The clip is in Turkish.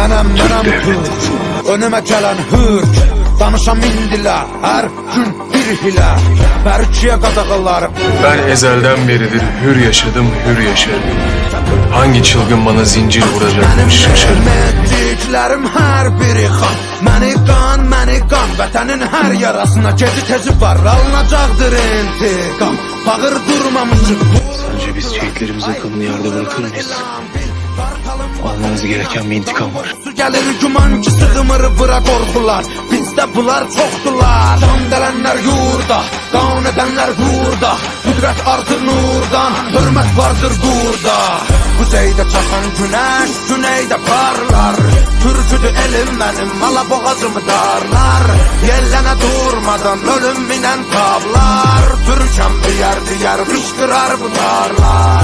Mən Türk, önümə gələn hürk Danışam indilə, hər gün bir hilə Bərkiyə qadağalarım Ben ezelden beridir hür yaşadım, hür yaşarım. Hangi çılgın bana zincir vuracakmış şaşarım. Etdiklərim hər biri xan Məni qan, məni qan Vətənin hər yarasına gezi tezi var. Alınacaqdır intiqam Bağır durmamışıq Sence biz şehitlerimizi akıllı yerde bırakır mıyız? Almamız gereken bir intikam var. Su gəlir güman ki sığmır bura qorxular Bizdə bunlar çoxdular Can dələnlər yurda Qan edənlər burada Qüdrət artır nurdan Hörmət vardır burada. Kuzeydə çaxan günəş Güneydə parlar. Türküdür elim mənim Mala boğazımı darlar. Yellənə durmadan Ölüm minən tablar Türkəm bir yer diğer Fışkırar bu darlar